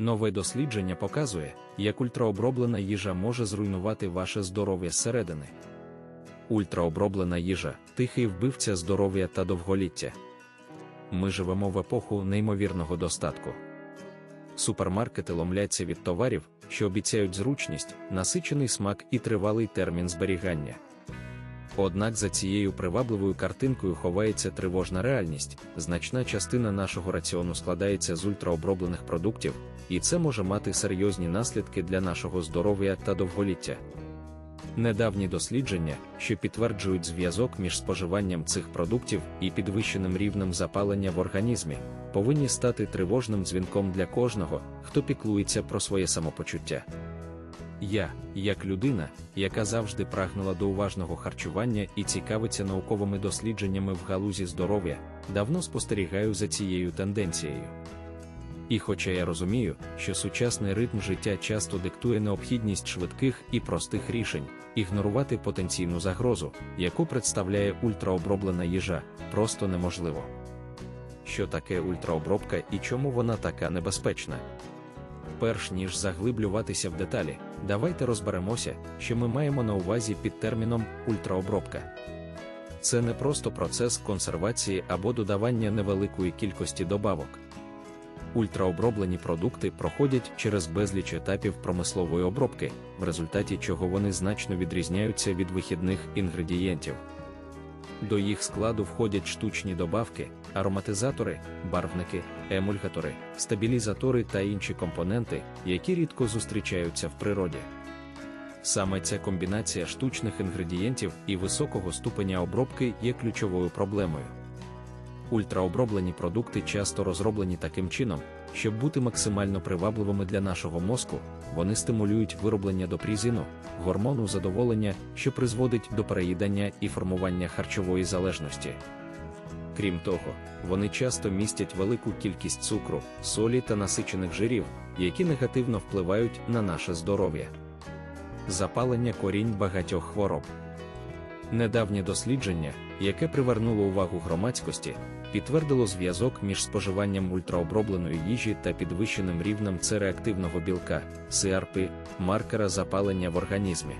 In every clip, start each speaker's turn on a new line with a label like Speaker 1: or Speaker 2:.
Speaker 1: Нове дослідження показує, як ультраоброблена їжа може зруйнувати ваше здоров'я зсередини. Ультраоброблена їжа тихий вбивця здоров'я та довголіття. Ми живемо в епоху неймовірного достатку. Супермаркети ломляться від товарів, що обіцяють зручність, насичений смак і тривалий термін зберігання. Однак за цією привабливою картинкою ховається тривожна реальність, значна частина нашого раціону складається з ультраоброблених продуктів, і це може мати серйозні наслідки для нашого здоров'я та довголіття. Недавні дослідження, що підтверджують зв'язок між споживанням цих продуктів і підвищеним рівнем запалення в організмі, повинні стати тривожним дзвінком для кожного, хто піклується про своє самопочуття. Я, як людина, яка завжди прагнула до уважного харчування і цікавиться науковими дослідженнями в галузі здоров'я, давно спостерігаю за цією тенденцією. І хоча я розумію, що сучасний ритм життя часто диктує необхідність швидких і простих рішень, ігнорувати потенційну загрозу, яку представляє ультраоброблена їжа, просто неможливо. Що таке ультраобробка і чому вона така небезпечна? Перш ніж заглиблюватися в деталі, давайте розберемося, що ми маємо на увазі під терміном ультраобробка. Це не просто процес консервації або додавання невеликої кількості добавок. Ультраоброблені продукти проходять через безліч етапів промислової обробки, в результаті чого вони значно відрізняються від вихідних інгредієнтів. До їх складу входять штучні добавки, ароматизатори, барвники, емульгатори, стабілізатори та інші компоненти, які рідко зустрічаються в природі. Саме ця комбінація штучних інгредієнтів і високого ступеня обробки є ключовою проблемою. Ультраоброблені продукти часто розроблені таким чином, щоб бути максимально привабливими для нашого мозку, вони стимулюють вироблення допрізину, гормону задоволення, що призводить до переїдання і формування харчової залежності. Крім того, вони часто містять велику кількість цукру, солі та насичених жирів, які негативно впливають на наше здоров'я. Запалення корінь багатьох хвороб. Недавнє дослідження, яке привернуло увагу громадськості, підтвердило зв'язок між споживанням ультраобробленої їжі та підвищеним рівнем цереактивного білка, CRP, маркера запалення в організмі.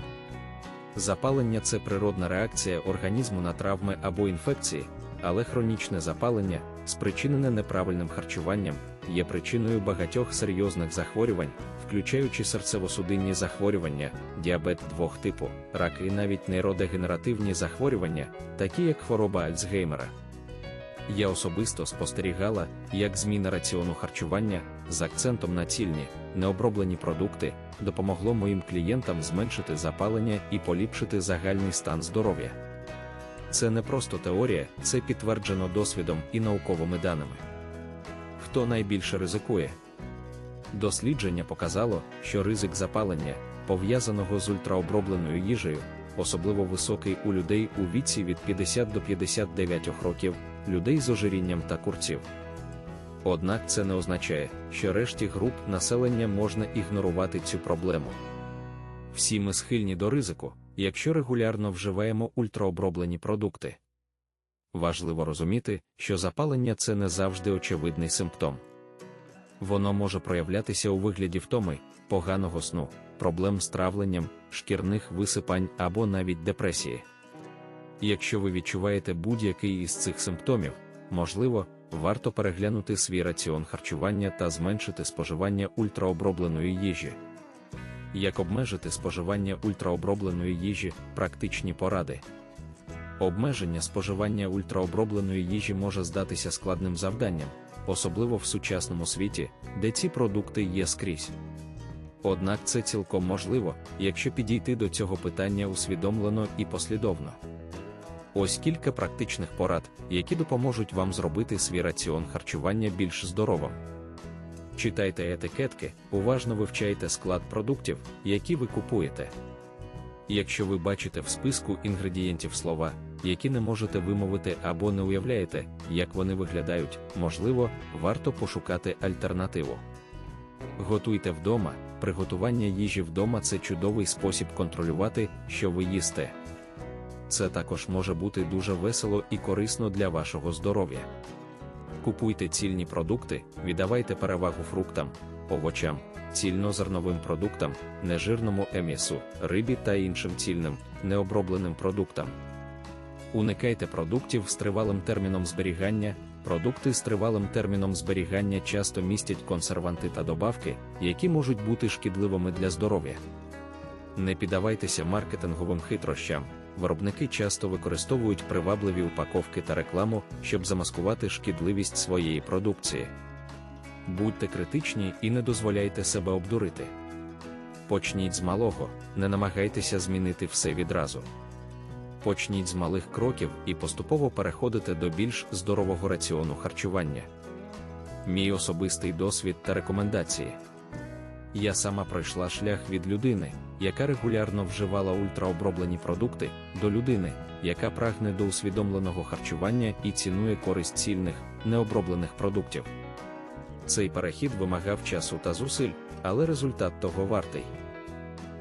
Speaker 1: Запалення це природна реакція організму на травми або інфекції, але хронічне запалення, спричинене неправильним харчуванням, є причиною багатьох серйозних захворювань, включаючи серцево-судинні захворювання, діабет двох типу, рак і навіть нейродегенеративні захворювання, такі як хвороба Альцгеймера. Я особисто спостерігала, як зміна раціону харчування з акцентом на цільні, необроблені продукти допомогло моїм клієнтам зменшити запалення і поліпшити загальний стан здоров'я. Це не просто теорія, це підтверджено досвідом і науковими даними. Хто найбільше ризикує? Дослідження показало, що ризик запалення, пов'язаного з ультраобробленою їжею, особливо високий у людей у віці від 50 до 59 років, людей з ожирінням та курців. Однак це не означає, що решті груп населення можна ігнорувати цю проблему. Всі ми схильні до ризику, якщо регулярно вживаємо ультраоброблені продукти. Важливо розуміти, що запалення це не завжди очевидний симптом. Воно може проявлятися у вигляді втоми, поганого сну, проблем з травленням, шкірних висипань або навіть депресії. Якщо ви відчуваєте будь-який із цих симптомів, можливо, варто переглянути свій раціон харчування та зменшити споживання ультраобробленої їжі. Як обмежити споживання ультраобробленої їжі, практичні поради. Обмеження споживання ультраобробленої їжі може здатися складним завданням, особливо в сучасному світі, де ці продукти є скрізь. Однак це цілком можливо, якщо підійти до цього питання усвідомлено і послідовно. Ось кілька практичних порад, які допоможуть вам зробити свій раціон харчування більш здоровим. Читайте етикетки, уважно вивчайте склад продуктів, які ви купуєте. Якщо ви бачите в списку інгредієнтів слова, які не можете вимовити або не уявляєте, як вони виглядають, можливо, варто пошукати альтернативу. Готуйте вдома, приготування їжі вдома це чудовий спосіб контролювати, що ви їсте. Це також може бути дуже весело і корисно для вашого здоров'я. Купуйте цільні продукти, віддавайте перевагу фруктам, овочам, цільнозерновим продуктам, нежирному емісу, рибі та іншим цільним, необробленим продуктам. Уникайте продуктів з тривалим терміном зберігання. Продукти з тривалим терміном зберігання часто містять консерванти та добавки, які можуть бути шкідливими для здоров'я. Не піддавайтеся маркетинговим хитрощам. Виробники часто використовують привабливі упаковки та рекламу, щоб замаскувати шкідливість своєї продукції. Будьте критичні і не дозволяйте себе обдурити. Почніть з малого, не намагайтеся змінити все відразу. Почніть з малих кроків і поступово переходите до більш здорового раціону харчування. Мій особистий досвід та рекомендації. Я сама пройшла шлях від людини, яка регулярно вживала ультраоброблені продукти, до людини, яка прагне до усвідомленого харчування і цінує користь цільних, необроблених продуктів. Цей перехід вимагав часу та зусиль, але результат того вартий.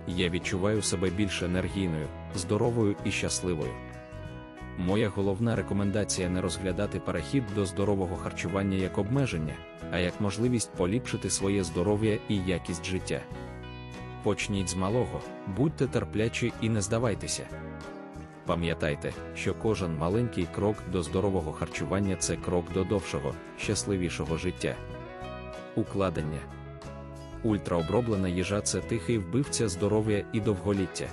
Speaker 1: Я відчуваю себе більш енергійною, здоровою і щасливою. Моя головна рекомендація не розглядати перехід до здорового харчування як обмеження, а як можливість поліпшити своє здоров'я і якість життя. Почніть з малого, будьте терплячі і не здавайтеся. Пам'ятайте, що кожен маленький крок до здорового харчування це крок до довшого, щасливішого життя. Укладення Ультраоброблена їжа це тихий вбивця здоров'я і довголіття.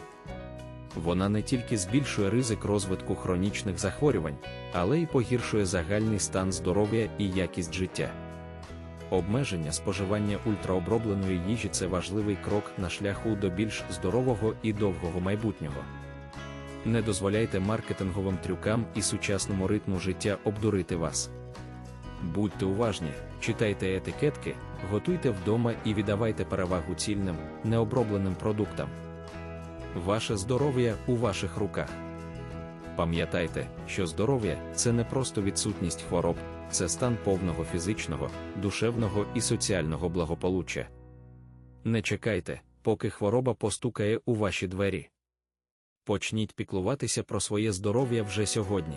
Speaker 1: Вона не тільки збільшує ризик розвитку хронічних захворювань, але й погіршує загальний стан здоров'я і якість життя. Обмеження споживання ультраобробленої їжі це важливий крок на шляху до більш здорового і довгого майбутнього. Не дозволяйте маркетинговим трюкам і сучасному ритму життя обдурити вас. Будьте уважні, читайте етикетки, готуйте вдома і віддавайте перевагу цільним, необробленим продуктам. Ваше здоров'я у ваших руках. Пам'ятайте, що здоров'я це не просто відсутність хвороб, це стан повного фізичного, душевного і соціального благополуччя. Не чекайте, поки хвороба постукає у ваші двері. Почніть піклуватися про своє здоров'я вже сьогодні.